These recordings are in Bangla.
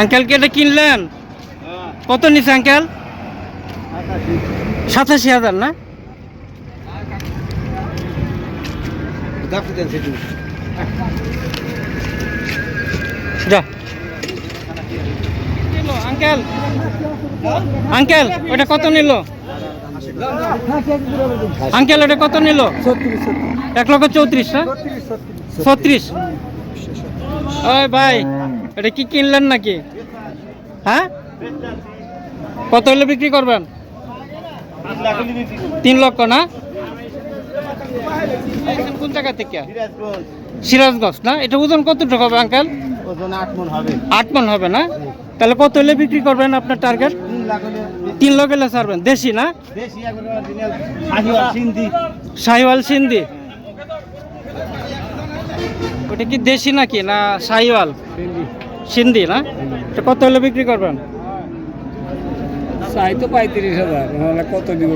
আঙ্কেল কি এটা কিনলেন? কত নিচ্ছে আঙ্কেল? সাতাশি হাজার না? যা। আঙ্কেল আঙ্কেল ওটা কত নিল? আঙ্কেল ওটা কত নিল? এক লক্ষ চৌত্রিশ ছত্রিশ। ওই ভাই এটা কি কিনলেন নাকি? হ্যাঁ? কত হলে বিক্রি করবেন? তিন লক্ষ না? কোন জায়গা থেকে? সিরাজগঞ্জ। না? এটা ওজন কতটুকু হবে আঙ্কেল ওজন আট মন হবে। আট মন হবে না? তাহলে কত হলে বিক্রি করবেন আপনার টার্গেট তিন লক্ষ হলে ছাড়বেন। দেশি না? শাহিওয়াল সিন্ধি। ওটা কি দেশি নাকি না শাহিওয়াল? সিন্ধি না? এটা কত হলে বিক্রি করবেন? চাই তো পঁয়ত্রিশ হাজার কত দিব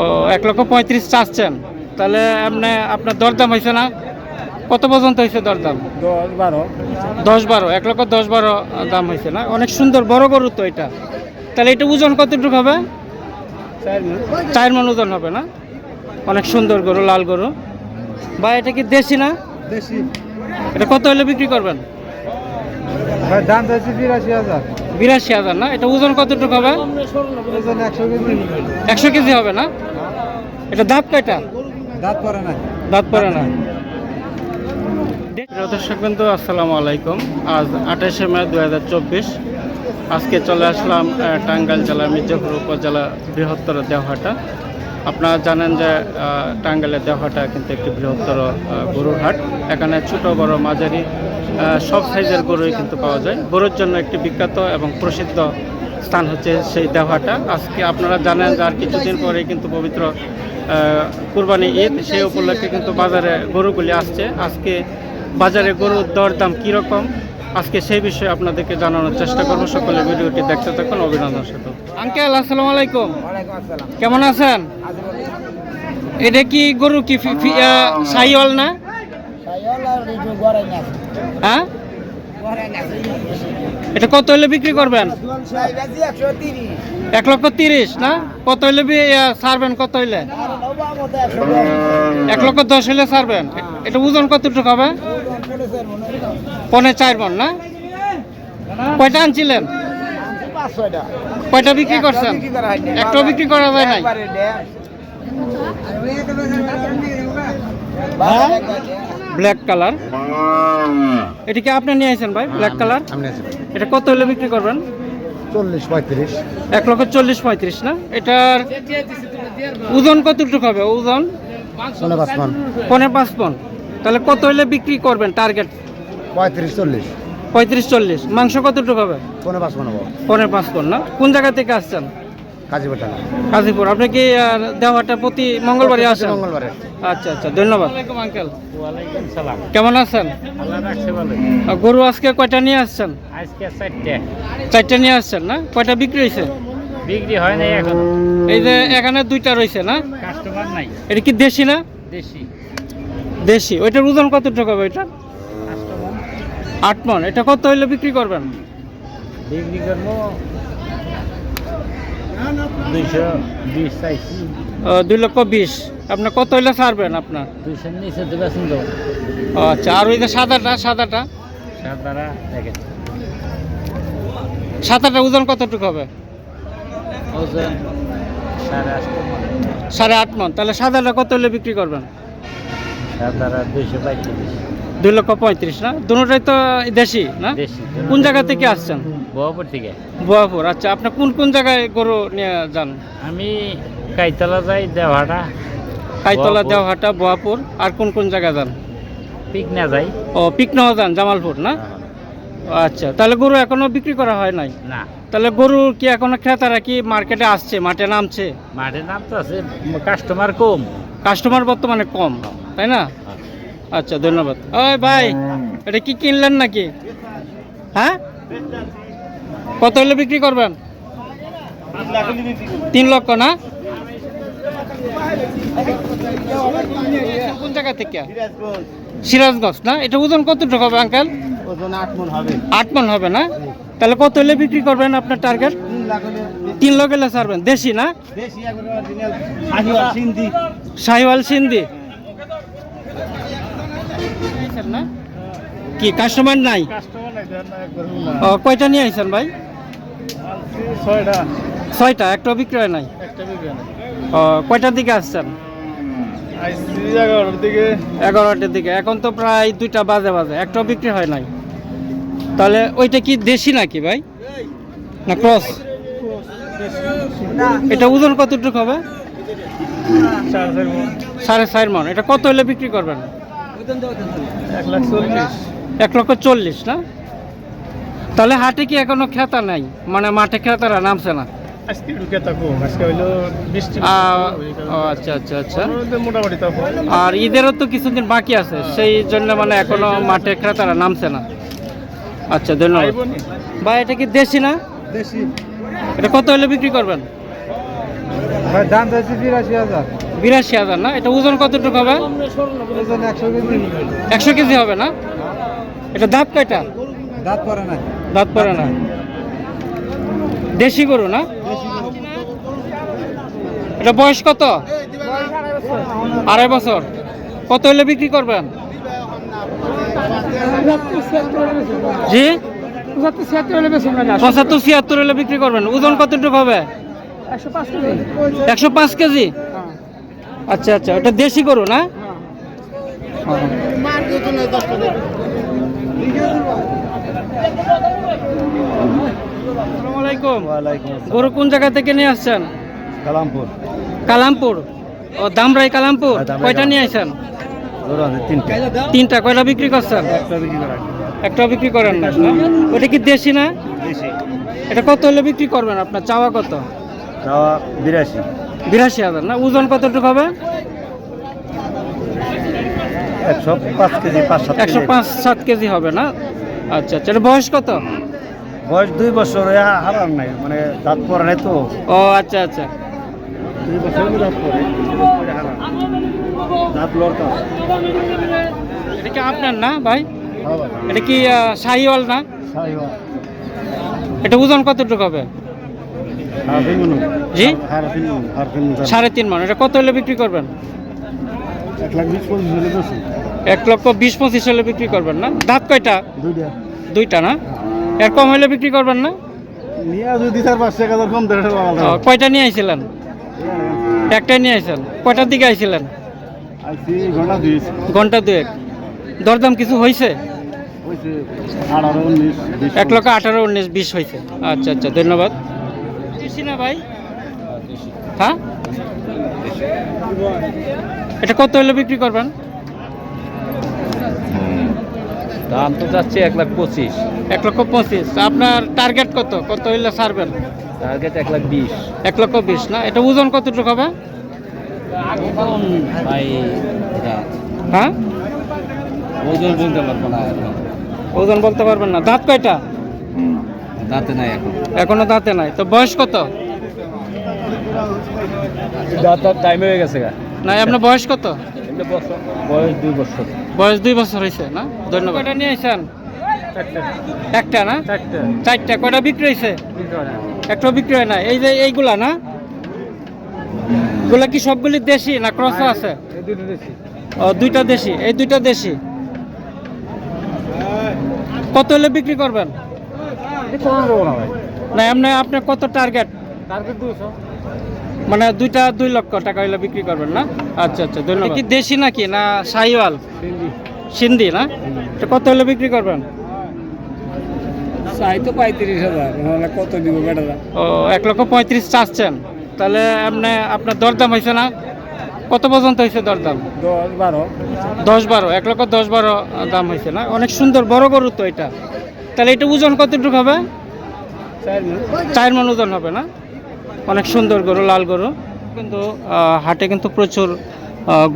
ও এক লক্ষ পঁয়ত্রিশ চাচ্ছেন। তাহলে আপনি আপনার দরদাম হয়েছে না? কত পর্যন্ত হয়েছে দরদাম? দশ বারো। দশ বারো এক লক্ষ দশ বারো দাম হয়েছে না? অনেক সুন্দর বড় গরু তো এটা। তাহলে এটা ওজন কতটুকু হবে? চার মন। ওজন হবে না? অনেক সুন্দর গরু লাল গরু। বা এটা কি দেশি না? দেশি। এটা কত হলে বিক্রি করবেন? দাম চাইছি বিরাশি হাজার। বিরাশি হাজার না? এটা ওজন কতটুকু হবে? ওজন একশো কেজি। একশো কেজি হবে না? এটা দাঁত কয়টা? দাঁত পরে না দাঁত পড়ে না। দর্শক বিন্দু আসসালামু আলাইকুম। আজ আঠাশে মে দু হাজার চব্বিশ। আজকে চলে আসলাম টাঙ্গাইল জেলা মির্জাপুর উপজেলা বৃহত্তর দেওহাটা। আপনারা জানেন যে টাঙ্গাইলের দেওহাটা কিন্তু একটি বৃহত্তর গরুর হাট এখানে ছোট বড় মাঝারি সব সাইজের গরুই কিন্তু পাওয়া যায়। গরুর জন্য একটি বিখ্যাত এবং প্রসিদ্ধ স্থান হচ্ছে সেই দেওহাটা। আজকে আপনারা জানেন যে আর কিছুদিন পরেই কিন্তু পবিত্র কুরবানি ঈদ সেই উপলক্ষে কিন্তু বাজারে গরুগুলি আসছে। আজকে বাজারে গরুর দরদাম কীরকম আজকে সেই বিষয়ে আপনাদেরকে জানানোর চেষ্টা করব। সকলে ভিডিওটি দেখতে থাকুন। অভিনন্দন সাথে আঙ্কেল আসসালামু আলাইকুম। কেমন আছেন? এটা কি গরু কি ফি- না? হ্যাঁ? এটা কত হলে বিক্রি করবেন? এক লক্ষ তিরিশ না? কত আহ, ছাড়বেন? কত হইলে? এক লক্ষ দশ হইলে ছাড়বেন। এটা ওজন কতটুকু হবে? পনে চার মন না? কয়টা আনছিলেন? কয়টা বিক্রি করছেন? একটাও বিক্রি করা যায় নাই? Black colour. এটা কি আপনি নিয়ে আসেন ভাই ব্ল্যাক কালার? এটা কত হলে বিক্রি করবেন? চল্লিশ পঁয়ত্রিশ। এক লক্ষ চল্লিশ পঁয়ত্রিশ না? এটার ওজন কতটুকু হবে? ওজন? সোনে পাঁচ পনে। পাঁচ পন। তাহলে কত হলে বিক্রি করবেন টার্গেট? পঁয়ত্রিশ চল্লিশ। পঁয়ত্রিশ চল্লিশ। মাংস কতটুকু হবে? সোনে পাঁচ হব। পনে পাঁচ পন না? কোন জায়গা থেকে আসছেন? কাজী বেটা গাজীপুর আপনি কি দেওয়াটা প্রতি মঙ্গলবারে আসেন? মঙ্গলবারে। আচ্ছা আচ্ছা ধন্যবাদ। আঙ্কেল। সালাম। কেমন আছেন? গরু আজকে কয়টা নিয়ে আসছেন? আজকে চারটে। চারটা নিয়ে আসছেন না? কয়টা বিক্রি হয়েছে? বিক্রি হয় নাই এখন। এই যে এখানে দুইটা রয়েছে না? কাস্টমার নাই। এটা কি দেশি না? দেশি। দেশি। ওইটার ওজন কতটুকু হবে এটা? আট মন। এটা কত হইলে বিক্রি করবেন? বিক্রি করব দুইশো বিশ চাইছি ও, দুই লক্ষ বিশ। আপনার কত হইলে ছাড়বেন আপনার? আচ্ছা আর ওই যে সাদাটা সাদাটা? সাদাটা ওজন কতটুকু হবে? সাড়ে আট মন। তাহলে সাদাটা কত হইলে বিক্রি করবেন? দ্বারা দুইশো দুই লক্ষ পঁয়ত্রিশ না? দুটাই তো দেশি না? কোন জায়গা থেকে আসছেন? বহপুর থেকে। বোয়াপুর আচ্ছা আপনি কোন কোন জায়গায় গরু নিয়ে যান? আমি কাইতলা যাই দেওয়াটা কাইতলা বোয়াপুর। দেওহাটা বোয়াপুর আর কোন কোন জায়গায় যান? পিক না যাই। ও পিকনাও যান জামালপুর না? আচ্ছা তাহলে গরু এখনও বিক্রি করা হয় নাই? না। তাহলে গরু কি এখনও ক্রেতারা কি মার্কেটে আসছে মাঠে নামছে? মাঠে নাম তো আছে কাস্টমার কম। কাস্টমার বর্তমানে কম তাই না? আচ্ছা ধন্যবাদ। ওই ভাই এটা কি কিনলেন নাকি? হ্যাঁ? কত হলে বিক্রি করবেন? তিন লক্ষ না? কোন জায়গা থেকে? সিরাজগঞ্জ না? এটা ওজন কতটুকু হবে আঙ্কেল? ওজন আট মন হবে। আট মন হবে না? তাহলে কত হলে বিক্রি করবেন আপনার টার্গেট? তিন লোক এলে ছাড়বেন দেশি না? শাহিওয়াল সিন্ধি। না? কি কাস্টমার নাই? ও কয়টা নিয়ে আইছেন ভাই? ছয়টা। ছয়টা একটা বিক্রয় নাই? ও কয়টার দিকে আসছেন? এগারোটার দিকে। এগারোটার দিকে। এখন তো প্রায় দুইটা বাজে বাজে একটাও বিক্রি হয় নাই। তাহলে ওইটা কি দেশি নাকি ভাই? না ক্রস? এটা ওজন কতটুকু হবে। সাড়ে চার মন। এটা কত হলে বিক্রি করবেন? এক লাখ চল্লিশ। এক লক্ষ চল্লিশ না? তাহলে হাটে কি এখনও খেতা নাই? মানে মাঠে খেতারা নামছে না? আচ্ছা আচ্ছা আচ্ছা। মোটামুটি আর ঈদেরও তো কিছুদিন বাকি আছে সেই জন্য মানে এখনও মাঠে ক্রেতারা নামছে না। আচ্ছা ধন্যবাদ। ভাই এটা কি দেশি না? দেশি। এটা কত হলে বিক্রি করবেন? ভাই দাম চাইছি বিরাশি হাজার। বিরাশি হাজার না? এটা ওজন কতটুকু হবে? ওজন একশো কেজি। একশো কেজি হবে না? এটা দাঁত কয়টা? দাঁত পরে না। দাঁত পরে না। দেশি গরু না? এটা বয়স কত? আড়াই বছর। কত হলে বিক্রি করবেন? জি? পঁচাত্তর ছিয়াত্তর হলে বিক্রি করবেন। ওজন কতটুকু হবে? একশো পাঁচ কেজি। আচ্ছা আচ্ছা ওটা দেশি গরু না? গরু কোন জায়গা থেকে নিয়ে আসছেন? কালামপুর। কালামপুর। ও দামরাই কালামপুর? হ্যাঁ, কয়টা নিয়ে আসছেন? তিনটা। তিনটা কয়টা বিক্রি করছেন? একটা বিক্রি করা একটা বিক্রি করেন না? ওটা কি দেশি না? এটা কত হলে বিক্রি করবেন আপনার? চাওয়া কত? বিরাশি। বিরাশি হাজার না? ওজন কতটুকু হবে? একশো পাঁচ কেজি একশো পাঁচ সাত কেজি হবে না? আচ্ছা আচ্ছা বয়স কত? বয়স দুই বছর হারার নাই মানে দাঁত পরে নাই তো। ও আচ্ছা আচ্ছা। দুই বছর দাঁত পরে দাঁত লড়কা এটা কি আপনার না ভাই? এটা কি শাহিওয়াল না? এটা ওজন কতটুকু হবে? জি? সাড়ে তিন মান এটা কত হলে বিক্রি করবেন? এক লক্ষ বিশ পঁচিশ হলে বিক্রি করবেন না? দাঁত কয়টা? দুইটা না? এর কম হলে বিক্রি করবেন না? কয়টা নিয়ে আইছিলেন? একটাই নিয়ে আইছেন। কয়টার দিকে আইছিলেন? ঘণ্টা দুয়েক। দরদাম কিছু হয়েছে এক লক্ষ আঠারো উনিশ বিশ হয়েছে আচ্ছা আচ্ছা ধন্যবাদ। দিছি না ভাই? হ্যাঁ? এটা কত হলে বিক্রি করবেন? দাম তো যাচ্ছে এক লাখ পঁচিশ। এক লক্ষ পঁচিশ। আপনার টার্গেট কত? কত হইলে সারবেন টার্গেট এক লাখ বিশ। এক লক্ষ বিশ না? এটা ওজন কতটুকু হবে? ভাই হ্যাঁ? ওজন বলতে পারব না ওজন বলতে পারবেন না। দাঁত কয়টা? দাঁতে নাই এখন। এখনও দাঁতে নাই। তো বয়স কত? দাঁত টাইম হয়ে গেছে না আপনার বয়স কত? বয়স দুই বছর। বয়স দুই বছর হয়েছে না? ধন্যবাদ। কয়টা নিয়ে আসেন একটা না? চারটা। কয়টা বিক্রি হয়েছে? একটা বিক্রি হয় না। এই যে এইগুলা না? এগুলা কি সবগুলি দেশি না ক্রস আছে? ও দুইটা দেশি। এই দুইটা দেশি। কত হলে বিক্রি করবেন? না এমনি আপনার কত টার্গেট মানে দুইটা দুই লক্ষ টাকা হলে বিক্রি করবেন না? আচ্ছা আচ্ছা ধন্যবাদ। কি দেশি নাকি না শাহিওয়াল? সিন্ধি। না? এটা কত হলে বিক্রি করবেন? চাই তো পঁয়ত্রিশ হাজার। কত দিব বেটারা ও এক লক্ষ পঁয়ত্রিশ চাচ্ছেন। তাহলে আপনি আপনার দরদাম হয়েছে না? কত পর্যন্ত হয়েছে দরদাম? দশ বারো। দশ বারো এক লক্ষ দশ বারো দাম হয়েছে না? অনেক সুন্দর বড় গরু তো এটা। তাহলে এটা ওজন কতটুকু হবে? চার মন। ওজন হবে না? অনেক সুন্দর গরু লাল গরু। কিন্তু হাটে কিন্তু প্রচুর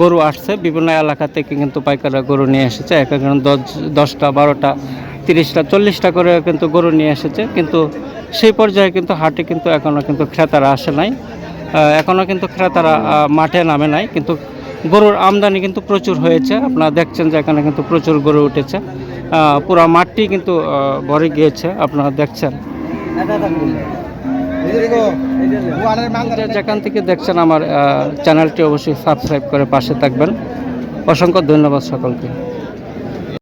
গরু আসছে। বিভিন্ন এলাকা থেকে কিন্তু পাইকাররা গরু নিয়ে এসেছে। এক একজন দশ দশটা বারোটা তিরিশটা চল্লিশটা করে কিন্তু গরু নিয়ে এসেছে। কিন্তু সেই পর্যায়ে কিন্তু হাটে কিন্তু এখনও কিন্তু ক্রেতারা আসে নাই। এখনও কিন্তু ক্রেতারা মাঠে নামে নাই। কিন্তু গরুর আমদানি কিন্তু প্রচুর হয়েছে। আপনারা দেখছেন যে এখানে কিন্তু প্রচুর গরু উঠেছে। পুরো মাঠটি কিন্তু ভরে গিয়েছে, আপনারা দেখছেন। যেখান থেকে দেখছেন আমার চ্যানেলটি অবশ্যই সাবস্ক্রাইব করে পাশে থাকবেন। অসংখ্য ধন্যবাদ সকলকে।